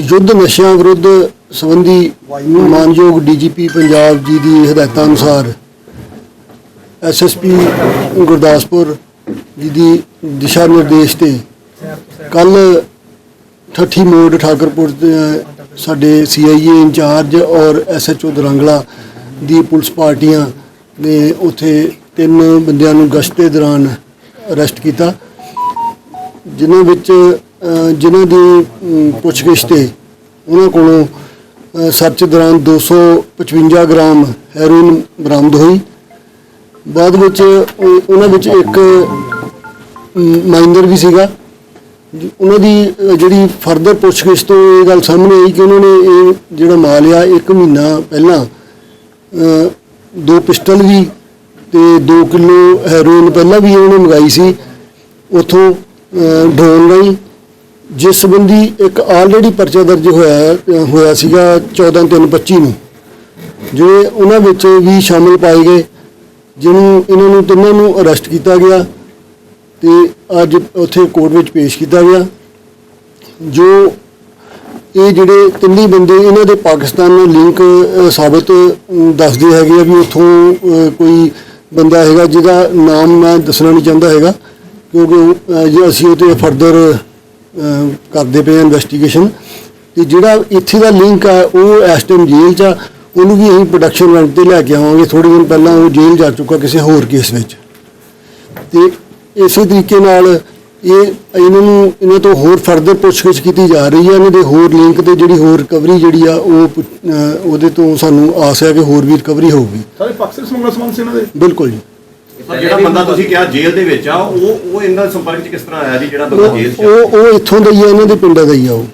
ਯੁੱਧ ਨਸ਼ਿਆਂ ਵਿਰੁੱਧ ਸੰਬੰਧੀ ਮਾਨਯੋਗ ਡੀਜੀਪੀ ਪੰਜਾਬ ਜੀ ਦੀ ਹਦਾਇਤਾਂ ਅਨੁਸਾਰ ਐਸਐਸਪੀ ਗੁਰਦਾਸਪੁਰ ਜੀ ਦੀ ਦਿਸ਼ਾ ਨਿਰਦੇਸ਼ ਤੇ ਕੱਲ ਠੱਠੀ ਮੋੜ ਠਾਕਰਪੁਰ ਦੇ ਸਾਡੇ ਸੀਆਈਏ ਇੰਚਾਰਜ ਔਰ ਐਸਐਚਓ ਦਰੰਗਲਾ ਦੀ ਪੁਲਿਸ ਪਾਰਟੀਆਂ ਨੇ ਉੱਥੇ ਤਿੰਨ ਬੰਦਿਆਂ ਨੂੰ ਗਸ਼ਤ ਦੇ ਦੌਰਾਨ ਅਰੈਸਟ ਕੀਤਾ। ਜਿਨ੍ਹਾਂ ਵਿੱਚ ਜਿਨ੍ਹਾਂ ਦੀ ਪੁੱਛਗਿੱਛ ਤੇ ਉਹਨਾਂ ਕੋਲੋਂ ਸਰਚ ਦੌਰਾਨ 255 ਗ੍ਰਾਮ ਹੈਰੋਇਨ ਬਰਾਮਦ ਹੋਈ। ਬਾਅਦ ਵਿੱਚ ਉਹਨਾਂ ਵਿੱਚ ਇੱਕ ਮਾਈਨਰ ਵੀ ਸੀਗਾ। ਉਹਨਾਂ ਦੀ ਜਿਹੜੀ ਫਰਦਰ ਪੁੱਛਗਿੱਛ ਤੋਂ ਇਹ ਗੱਲ ਸਾਹਮਣੇ ਆਈ ਕਿ ਉਹਨਾਂ ਨੇ ਇਹ ਜਿਹੜਾ ਮਾਲ ਆ, ਇੱਕ ਮਹੀਨਾ ਪਹਿਲਾਂ ਦੋ ਪਿਸਟਲ ਵੀ ਤੇ 2 ਕਿਲੋ ਹੈਰੋਇਨ ਪਹਿਲਾਂ ਵੀ ਉਹਨਾਂ ਨੇ ਮੰਗਾਈ ਸੀ। ਉਥੋਂ ਡਰੋਨ ਰਾਹੀਂ ਜਿਸ ਸੰਬੰਧੀ ਇੱਕ ਆਲਰੇਡੀ ਪਰਚਾ ਦਰਜ ਹੋਇਆ ਹੋਇਆ ਸੀਗਾ 14/3/25 ਨੂੰ ਜਿਹੜੇ ਉਹਨਾਂ ਵਿੱਚ ਵੀ ਸ਼ਾਮਲ ਪਾਏ ਗਏ ਜਿਹਨੂੰ ਇਹਨਾਂ ਨੂੰ ਤਿੰਨਾਂ ਨੂੰ ਅਰੈਸਟ ਕੀਤਾ ਗਿਆ ਤੇ ਅੱਜ ਉੱਥੇ ਕੋਰਟ ਵਿੱਚ ਪੇਸ਼ ਕੀਤਾ ਗਿਆ ਜੋ ਇਹ ਜਿਹੜੇ ਤਿੰਨੇ ਬੰਦੇ ਇਹਨਾਂ ਦੇ ਪਾਕਿਸਤਾਨ ਨਾਲ ਲਿੰਕ ਅ, ਸਾਬਤ ਦੱਸਦੇ ਹੈਗੇ ਆ ਵੀ ਉੱਥੋਂ ਕੋਈ ਬੰਦਾ ਹੈਗਾ ਜਿਹਦਾ ਨਾਮ ਮੈਂ ਦੱਸਣਾ ਨਹੀਂ ਚਾਹੁੰਦਾ ਹੈਗਾ। ਕਿਉਂਕਿ ਜੇ ਅਸੀਂ ਉਹ ਤੇ ਫਰਦਰ ਕਰਦੇ ਪਏ ਇਨਵੈਸਟੀਗੇਸ਼ਨ ਤੇ ਜਿਹੜਾ ਇੱਥੇ ਦਾ ਲਿੰਕ ਆ ਉਹ ਇਸ ਟਾਈਮ ਜੇਲ੍ਹ 'ਚ ਆ ਉਹਨੂੰ ਵੀ ਅਸੀਂ ਪ੍ਰੋਡਕਸ਼ਨ ਰੈਂਟ ਤੇ ਲੈ ਕੇ ਆਵਾਂਗੇ। ਥੋੜੇ ਦਿਨ ਪਹਿਲਾਂ ਉਹ ਜੇਲ੍ਹ ਜਾ ਚੁੱਕਾ ਕਿਸੇ ਹੋਰ ਕੇਸ ਵਿੱਚ। ਤੇ ਇਸੇ ਤਰੀਕੇ ਨਾਲ ਇਹ ਇਹਨਾਂ ਨੂੰ ਇਹਨਾਂ ਤੋਂ ਹੋਰ ਫਰਦਰ ਪੁੱਛਗਿੱਛ ਕੀਤੀ ਜਾ ਰਹੀ ਹੈ ਇਹਨਾਂ ਦੇ ਹੋਰ ਲਿੰਕ ਤੇ ਜਿਹੜੀ ਹੋਰ ਰਿਕਵਰੀ ਜਿਹੜੀ ਆ ਉਹ ਉਹਦੇ ਤੋਂ ਸਾਨੂੰ ਆਸ ਹੈ ਕਿ ਹੋਰ ਵੀ ਰਿਕਵਰੀ ਹੋਊਗੀ। ਸਾਰੇ ਪਾਕਿਸਤਾਨ ਸਮਗਲਰ ਸਮਾਨ ਸੀ ਇਹਨਾਂ ਦੇ? ਬਿਲਕੁਲ ਜੀ। ਸਰ ਜਿਹੜਾ ਬੰਦਾ ਤੁਸੀਂ ਕਿਹਾ ਜੇਲ੍ਹ ਦੇ ਵਿੱਚ ਆ ਉਹ ਉਹ ਇਹਨਾਂ ਦੇ ਸੰਪਰਕ 'ਚ ਕਿਸ ਤਰ੍ਹਾਂ ਆਇਆ ਜੀ ਜਿਹੜਾ ਬੰਦਾ ਜੇਲ੍ਹ 'ਚ ਉਹ ਆ? ਉਹ ਉਹ ਇੱਥੋਂ ਦਾ ਹੀ ਆ ਇਹਨਾਂ ਦੇ ਪਿੰਡਾਂ ਦਾ ਹੀ ਆ ਉਹ।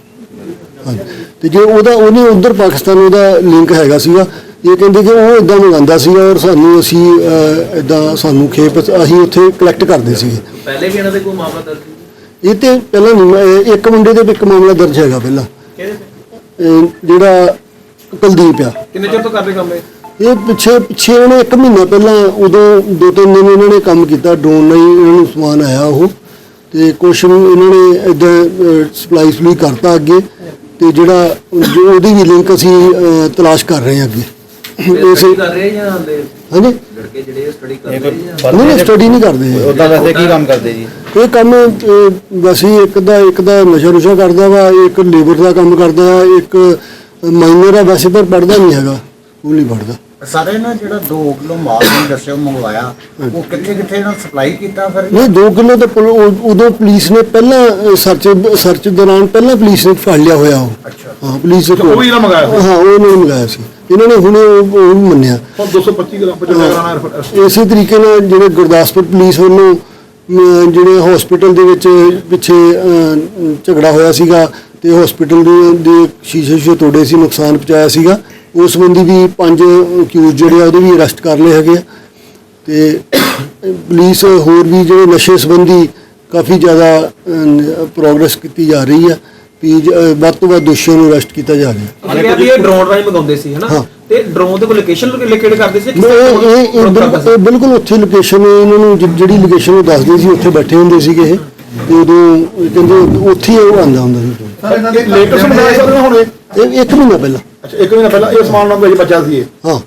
ਹਾਂਜੀ। ਤੇ ਜੇ ਉਹਦਾ ਉਹਨੇ ਉਧਰ ਪਾਕਿਸਤਾਨ ਉਹਦਾ ਲਿੰਕ ਹੈਗਾ ਸੀਗਾ ਇਹ ਕਹਿੰਦੇ ਕਿ ਉਹ ਇਦਾਂ ਮੰਗਾਉਂਦਾ ਸੀਗਾ ਔਰ ਸਾਨੂੰ ਅਸੀਂ ਇਦਾਂ ਸਾਨੂੰ ਖੇਪ ਅਸੀਂ ਉੱਥੇ ਕਲੈਕਟ ਕਰਦੇ ਸੀਗੇ। ਪਹਿਲੇ ਵੀ ਇਹਨਾਂ ਦੇ ਕੋਈ ਮਾਮਲਾ ਦਰਜ ਸੀ? ਇਹ ਤੇ ਪਹਿਲਾਂ ਨਹੀਂ, ਇਹ ਇੱਕ ਮੁੰਡੇ ਦੇ ਵੀ ਇੱਕ ਮਾਮਲਾ ਦਰਜ ਹੈਗਾ ਪਹਿਲਾਂ। ਕਿਹਦੇ ਤੇ? ਇਹ ਜਿਹੜਾ ਕੁਲਦੀਪ ਆ। ਕਿੰਨੇ ਚਿਰ ਤੋਂ ਕਰਦੇ ਕੰਮ ਇਹ? ਇਹ ਪਿੱਛੇ ਪਿੱਛੇ ਉਹਨੇ ਇੱਕ ਮਹੀਨਾ ਪਹਿਲਾਂ ਉਦੋਂ ਦੋ ਤਿੰਨ ਦਿਨ ਇਹਨਾਂ ਨੇ ਕੰਮ ਕੀਤਾ ਡਰੋਨ ਨਾਲ ਹੀ ਇਹਨਾਂ ਨੂੰ ਸਮਾਨ ਆਇਆ ਉਹ। ਤੇ ਕੁਛ ਨੂੰ ਇਹਨਾਂ ਨੇ ਇਦਾਂ ਸਪਲਾਈ ਸਪਲਾਈ ਕਰਤਾ ਅੱਗੇ। ਤੇ ਜਿਹੜਾ ਜੋ ਉਹਦੀ ਵੀ ਲਿੰਕ ਅਸੀਂ ਅਹ, ਤਲਾਸ਼ ਕਰ ਰਹੇ ਹਾਂ ਅੱਗੇ। ਇਸੇ ਸਟੱਡੀ ਕਰ ਰਹੇ ਜਾਂ ਹਾਲੇ ਹਾਂਜੀ? ਲੜਕੇ ਜਿਹੜੇ ਸਟੱਡੀ ਕਰ ਰਹੇ ਜਾਂ? ਨਹੀਂ ਨਹੀਂ ਸਟੱਡੀ ਨਹੀਂ ਕਰਦੇ ਇਹ। ਉਦਾਂ ਵੈਸੇ ਕੀ ਕੰਮ ਕਰਦੇ ਜੀ? ਇਹ ਕੰਮ ਅਹ, ਵੈਸੇ ਇੱਕ ਦਾ ਇੱਕ ਦਾ ਨਸ਼ਾ ਨੁਸ਼ਾ ਕਰਦਾ ਵਾ ਇੱਕ ਲੇਬਰ ਦਾ ਕੰਮ ਕਰਦਾ ਇੱਕ ਮਾਈਨਰ ਆ ਵੈਸੇ ਪਰ ਪੜਦਾ ਨਹੀਂ ਹੈਗਾ। ਉਹ ਨਹੀਂ ਪੜਦਾ ਸਾਰੇ ਨਾ ਜਿਹੜਾ 2 ਕਿਲੋ ਮਾਲ ਨੂੰ ਦੱਸਿਓ ਮੰਗਵਾਇਆ ਉਹ ਕਿੱਥੇ ਕਿੱਥੇ ਇਹਨਾਂ ਸਪਲਾਈ ਕੀਤਾ ਫਿਰ? ਨਹੀਂ 2 ਕਿਲੋ ਤਾਂ ਪੁਲ- ਉਦੋਂ ਪੁਲਿਸ ਨੇ ਪਹਿਲਾਂ ਸਰਚ ਸਰਚ ਦੌਰਾਨ ਪਹਿਲਾਂ ਪੁਲਿਸ ਨੇ ਫੜ ਲਿਆ ਹੋਇਆ ਉਹ। ਅੱਛਾ। ਹਾਂ ਪੁਲਿਸ ਉਹ ਵੀ ਇਹਨਾਂ ਮੰਗਾਇਆ ਹਾਂ ਉਹ ਨਹੀਂ ਮੰਗਾਇਆ ਸੀ। ਇਹਨਾਂ ਨੇ ਹੁਣੇ ਉਹ ਉਹ ਵੀ ਮੰਨਿਆ। ਹੁਣ 225 ਗ੍ਰਾਮ 55 ਗ੍ਰਾਮ ਇਸੇ ਤਰੀਕੇ ਨਾਲ ਜਿਹੜੇ ਗੁਰਦਾਸਪੁਰ ਪੁਲਿਸ ਵੱਲੋਂ ਅਮ, ਜਿਹੜੇ ਹਸਪੀਟਲ ਦੇ ਵਿੱਚ ਪਿੱਛੇ ਅਮ, ਝਗੜਾ ਹੋਇਆ ਸੀਗਾ ਤੇ ਹਸਪੀਟਲ ਦੇ ਦੇ ਸ਼ੀਸ਼ੇ ਸ਼ੀਸ਼ੇ ਤੋੜੇ ਸੀ ਨੁਕਸਾਨ ਪਹੁੰਚਾਇਆ ਸੀਗਾ। ਉਸ ਸੰਬੰਧੀ ਵੀ ਪੰਜ ਅਕਿਊਜ਼ ਜਿਹੜੇ ਆ ਉਹਦੇ ਵੀ ਅਰੈਸਟ ਕਰ ਲਏ ਹੈਗੇ ਆ। ਤੇ ਪੁਲਿਸ ਹੋਰ ਵੀ ਜਿਹੜੇ ਨਸ਼ੇ ਸੰਬੰਧੀ ਕਾਫੀ ਜ਼ਿਆਦਾ ਪ੍ਰੋਗਰੈਸ ਕੀਤੀ ਜਾ ਰਹੀ ਹੈ ਵੀ ਵੱਧ ਤੋਂ ਵੱਧ ਦੋਸ਼ੀਆਂ ਨੂੰ ਅਰੈਸਟ ਕੀਤਾ ਜਾ ਰਿਹਾ। ਤੁਸੀਂ ਕਿਹਾ ਵੀ ਇਹ ਡਰੋਨ ਰਾਹੀਂ ਮੰਗਾਉਂਦੇ ਸੀ ਹਨਾ? ਹਾਂ। ਤੇ ਡਰੋਨ ਦੇ ਕੋਈ ਲੋਕੇਸ਼ਨ ਲੋਕੇਟ ਕਰਦੇ ਸੀ ਇਹ ਬਿਲਕੁਲ ਉੱਥੇ ਲੋਕੇਸ਼ਨ ਇਹਨਾਂ ਨੂੰ ਜਿਹੜੀ ਲੋਕੇਸ਼ਨ ਉਹ ਦੱਸਦੇ ਸੀ ਉੱਥੇ ਬੈਠੇ ਹੁੰਦੇ ਸੀਗੇ ਇਹ। ਤੇ ਉਦੋਂ ਕਹਿੰਦੇ ਉੱਥੇ ਹੀ ਉਹ ਆਉਂਦਾ ਹੁੰਦਾ ਸੀ। ਸਰ ਇਹਨਾਂ ਦੇ ਲੇਟੈਸਟ ਮੰਗਾਇਆ ਸਰ ਹੁਣ ਇੱਕ ਮਹੀਨਾ ਪਹਿਲਾਂ। ਅੱਛਾ ਇੱਕ ਮਹੀਨਾ ਪਹਿਲਾਂ ਇਹ ਸਮਾਨ ਨਾਲ ਕੋਈ ਬੱਚਾ ਸੀ ਇਹ ਹਾਂ।